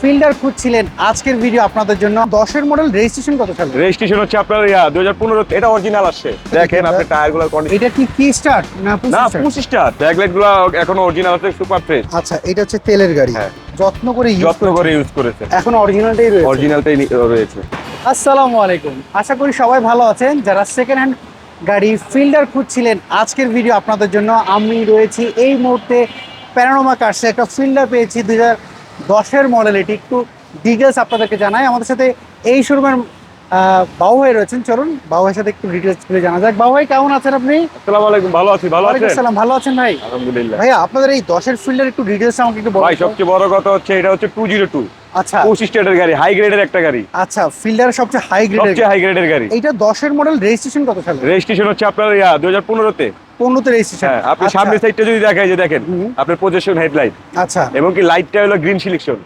Fielder খুঁজছিলেন আজকের video আপনাদের জন্য। দশের মডেল রেজিস্ট্রেশন কত সালে রেজিস্ট্রেশন হচ্ছে আপনার ইয়া দুই হাজার পনেরো এটা অরিজিনাল আসছে। দেখেন আপনি টায়ার কন্ডিশন এটা কি কি স্টার্ট না পুশ না? পঁচিশ স্টার ব্যাকলাইটগুলো এখনও অরিজিনাল আছে সুপার ফ্রেশ আচ্ছা এটা হচ্ছে তেলের গাড়ি। হ্যাঁ। যত্ন করে যত্ন করে ইউজ করেছে এখন অরিজিনালটাই রয়েছে। অরিজিনালটাই রয়েছে। আসসালামু আলাইকুম। আশা করি সবাই ভালো আছেন। যারা সেকেন্ড হ্যান্ড গাড়ি ফিল্ডার খুঁজছিলেন আজকের ভিডিও আপনাদের জন্য আমি রয়েছি এই মুহূর্তে প্যারানোমা কার্সে একটা ফিল্ডার পেয়েছি দুই হাজার দশের মডেল এটি একটু ডিটেলস আপনাদেরকে জানাই। আমাদের সাথে এই শোরুমের বাবু ভাই রয়েছেন। চলুন বাবু ভাইয়ের সাথে একটু ডিটেলস করে জানা যাক। বাবু ভাই কেমন আছেন আপনি? আসসালামু আলাইকুম ভালো আছি ভালো আছেন? আসসালাম ভালো আছেন ভাই? আলহামদুলিল্লাহ। ভাইয়া আপনাদের এই দশের ফিল্ডার একটু ডিটেলস আমাকে একটু বলুন ভাই সবচেয়ে বড় কথা হচ্ছে এটা হচ্ছে টু জিরো টু আচ্ছা। পঁচিশ স্টারের গাড়ি হাই গ্রেডের একটা গাড়ি। আচ্ছা ফিল্ডারের সবচেয়ে হাই গ্রেডের সবচেয়ে হাই গ্রেডের গাড়ি। এইটা দশের মডেল রেজিস্ট্রেশন কত সালে? রেজিস্ট্রেশন হচ্ছে আপনার ইয়া দুই হাজার পনেরোতে রেজিস্ট্রেশন হ্যাঁ আপনি সামনের সাইডটা যদি দেখাই যে দেখেন আপনার প্রজেকশন হেডলাইট আচ্ছা। এবং কি লাইটটা হলো গ্রিন সিলেকশন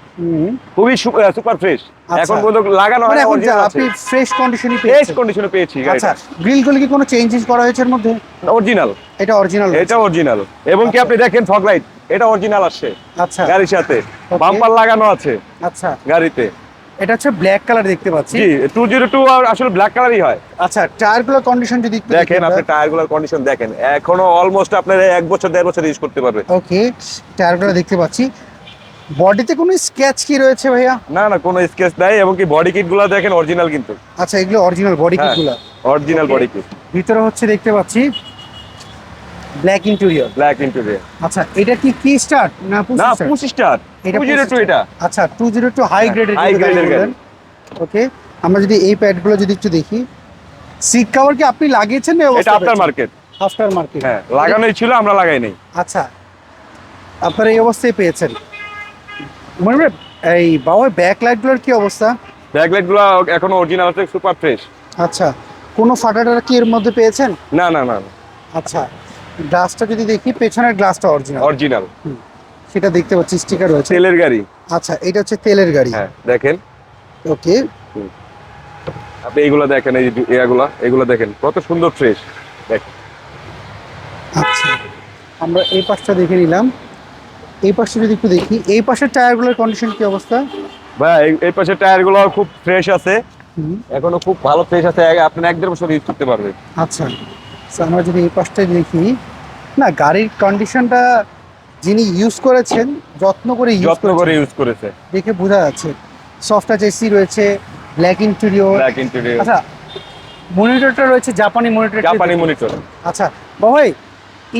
খুবই সুপার ফ্রেশ আচ্ছা। এখন পর্যন্ত লাগানো মানে হয় এখন আপনি ফ্রেশ কন্ডিশনই ফ্রেশ পেয়েছেন। কন্ডিশনে পেয়েছি আচ্ছা। গ্রিলগুলো কি কোনো চেঞ্জেস করা হয়েছে এর মধ্যে? অরিজিনাল এটা অরিজিনাল এটা অরিজিনাল এবং কি আচ্ছা। আপনি দেখেন ফগ লাইট এটা অরিজিনাল আসছে আচ্ছা। গাড়ির সাথে। বাম্পার লাগানো আছে আচ্ছা। গাড়িতে। এটা হচ্ছে ব্ল্যাক কালার দেখতে পাচ্ছি। জি টু জিরো টু আসলে ব্ল্যাক কালারই হয়। আচ্ছা টায়ারগুলোর কন্ডিশন যদি একটু দেখেন আপনি টায়ারগুলোর কন্ডিশন দেখেন। এখনও অলমোস্ট আপনার এক বছর দেড় বছর ইউজ করতে পারবে। ওকে টায়ারগুলো দেখতে পাচ্ছি। বডিতে কোনো স্কেচ কি রয়েছে ভাইয়া? না না কোনো স্কেচ নাই এবং কি বডি কিটগুলো দেখেন অরিজিনাল কিন্তু। আচ্ছা এগুলো অরিজিনাল বডি হ্যাঁ। কিটগুলো অরিজিনাল. বডি কিট ভিতরে হচ্ছে দেখতে পাচ্ছি ব্ল্যাক ইন্টেরিয়র ব্ল্যাক ইন্টেরিয়র আচ্ছা এটা কি কি স্টার্ট না পুশ না start? পঁচিশ স্টার এটা টু জিরো টু 25 এটা। আচ্ছা টু জিরো টু হাই গ্রেডের এর গাড়ি। ওকে আমরা যদি এই প্যাডগুলো যদি একটু দেখি। সিট কভার কি আপনি লাগিয়েছেন না এটা আপনার মার্কেট আফটার মার্কেট হ্যাঁ লাগানোই ছিল আমরা লাগাই নাই। আচ্ছা আপনারা এই অবস্থায় পেয়েছেন। মনে এই বাবা ব্যাক লাইটগুলোর কি অবস্থা? ব্যাকলাইটগুলো এখনও অরিজিনাল আছে সুপার ফ্রেশ আচ্ছা কোনো ফাটাটা কি এর মধ্যে পেয়েছেন? না না না। আচ্ছা গ্লাসটা যদি দেখি পেছনের গ্লাসটা অরিজিনাল অরিজিনাল সেটা দেখতে পাচ্ছি স্টিকার রয়েছে। তেলের গাড়ি। আচ্ছা এটা হচ্ছে তেলের গাড়ি। হ্যাঁ দেখেন। ওকে। আপনি এইগুলো দেখেন এই এগুলা এগুলো দেখেন কত সুন্দর ফ্রেশ দেখেন। আচ্ছা আমরা এই পাশটা দেখে নিলাম। এই পাশটা যদি একটু দেখি এই পাশের টায়ারগুলোর কন্ডিশন কি অবস্থা? ভাই এই- পাশের টায়ারগুলো খুব ফ্রেশ আছে। এখনও খুব ভালো ফ্রেশ আছে আপনি এক দেড় বছর ইউজ করতে পারবেন। আচ্ছা। So, আমরা যদি এই পাশটা দেখি না গাড়ির কন্ডিশনটা যিনি ইউজ করেছেন যত্ন করে ইউজ যত্ন করে ইউজ করেছে। দেখে বোঝা যাচ্ছে। সফট টাচ এসি রয়েছে ব্ল্যাক ইন্টেরিয়র ব্ল্যাক ইন্টেরিয়র আচ্ছা মনিটরটা রয়েছে জাপানি মনিটর জাপানি মনিটর আচ্ছা বাবাই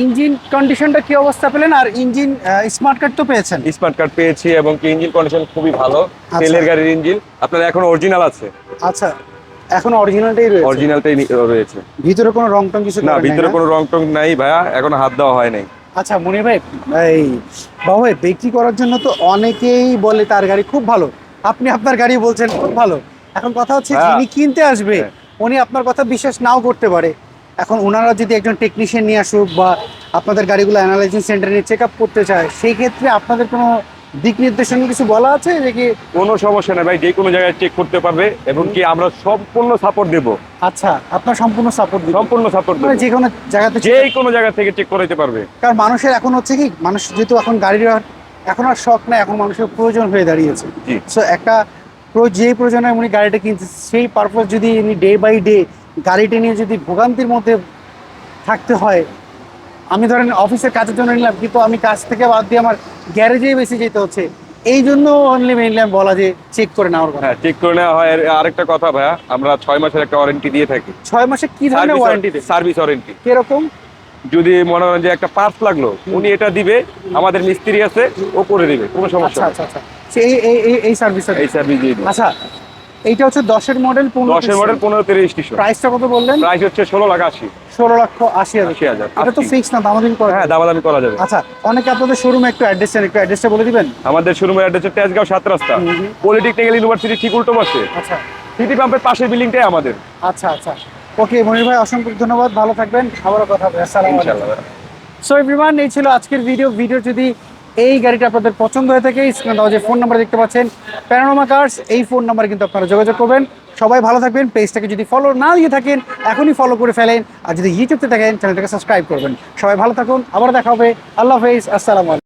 ইঞ্জিন কন্ডিশনটা কি অবস্থা পেলেন? আর ইঞ্জিন স্মার্ট কার্ড তো পেয়েছেন? স্মার্ট কার্ড পেয়েছি এবং কি ইঞ্জিন কন্ডিশন খুবই ভালো। আচ্ছা। তেলের গাড়ির ইঞ্জিন আপনার এখন অরিজিনাল আছে। আচ্ছা এখন অরিজিনালটাই রয়েছে? অরিজিনালটাই রয়েছে। ভিতরে কোনো রং টং কিছু না ভিতরে কোনো রং টং নাই ভাইয়া এখনও হাত দেওয়া হয় নাই। আচ্ছা মনির ভাই এই বাবু ভাই বিক্রি করার জন্য তো অনেকেই বলে তার গাড়ি খুব ভালো। আপনি আপনার গাড়ি বলছেন খুব ভালো। এখন কথা হচ্ছে হ্যাঁ। যিনি কিনতে আসবে হ্যাঁ। উনি আপনার কথা বিশ্বাস নাও করতে পারে। এখন ওনারা যদি একজন টেকনিশিয়ান নিয়ে আসুক বা আপনাদের গাড়িগুলো অ্যানালাইজিং সেন্টারে নিয়ে চেক আপ করতে চায় সেই ক্ষেত্রে আপনাদের কোনো দিক নির্দেশন কিছু বলা আছে যে কি কোনো সমস্যা নেই ভাই যে কোনো জায়গায় চেক করতে পারবে এবং কি আমরা সম্পূর্ণ সাপোর্ট দেব। আচ্ছা আপনার সম্পূর্ণ সাপোর্ট দিবেন সম্পূর্ণ সাপোর্ট মানে দেব। যে কোনো জায়গাতে যে কোনো জায়গা থেকে চেক করাইতে পারবে। কারণ মানুষের এখন হচ্ছে কি মানুষ যেহেতু এখন গাড়ির এখন আর শখ না এখন মানুষের প্রয়োজন হয়ে দাঁড়িয়েছে। সো একটা যে প্রয়োজনে উনি গাড়িটা কিনছে সেই পারপোজ যদি উনি ডে বাই ডে গাড়িটা নিয়ে যদি ভোগান্তির মধ্যে থাকতে হয় আমি ধরেন অফিসের কাজের জন্য নিলাম কিন্তু আমি কাজ থেকে বাদ দিয়ে আমার গ্যারেজেই বেশি যেতে হচ্ছে। এই জন্য অনলি মেনলি আমি বলা যে চেক করে নেওয়ার কথা। হ্যাঁ চেক করে নেওয়া হয়। আর আরেকটা কথা ভাইয়া আমরা ছয় মাসের একটা ওয়ারেন্টি দিয়ে থাকি। ছয় মাসে কি ধরনের ওয়ারেন্টি দেয়? সার্ভিস ওয়ারেন্টি কীরকম? যদি মনে হয় যে একটা পার্টস লাগল উনি এটা দিবে আমাদের মিস্ত্রি আছে ও করে দিবে কোনো সমস্যা আচ্ছা আচ্ছা আচ্ছা। এই এই এই সার্ভিসটা এই সার্ভিস দিয়ে আচ্ছা এইটা হচ্ছে দশের মডেল দশের মডেল পনেরোতে রেজিস্ট্রেশন প্রাইসটা কত বললেন? প্রাইস হচ্ছে ষোলো লাখ আশি। ষোলো লক্ষ আশি হাজার। এটা তো। ফিক্স না দামাদামি করা হ্যাঁ। দামাদামি করা যাবে। আচ্ছা অনেকে আপনাদের শোরুমে একটু অ্যাড্রেস চান একটু অ্যাড্রেসটা বলে দিবেন? আমাদের শোরুমের অ্যাড্রেস হচ্ছে তেজগাঁও সাত রাস্তা। পলিটেকনিক্যাল ইউনিভার্সিটি ঠিক উল্টো পাশে। আচ্ছা। সিটি পাম্পের পাশের বিল্ডিংটাই আমাদের। আচ্ছা আচ্ছা। ওকে মনির ভাই অসংখ্য ধন্যবাদ। ভালো থাকবেন। আবারও কথা হবে। আসসালামু আলাইকুম। সো এভরিওয়ান এই ছিল আজকের ভিডিও ভিডিও যদি এই গাড়িটা আপনাদের পছন্দ হয়ে থাকে স্ক্রিনে দেওয়া যে ফোন নাম্বার দেখতে পাচ্ছেন প্যারানোমা কার্স এই ফোন নাম্বারে কিন্তু আপনারা যোগাযোগ করবেন। সবাই ভালো থাকবেন পেজটাকে যদি ফলো না দিয়ে থাকেন, এখনই ফলো করে ফেলেন, আর যদি ইউটিউবতে থাকেন চ্যানেলটাকে সাবস্ক্রাইব করবেন। সবাই ভালো থাকুন, আবার দেখা হবে, আল্লাহ হাফেজ, আসসালামু আলাইকুম।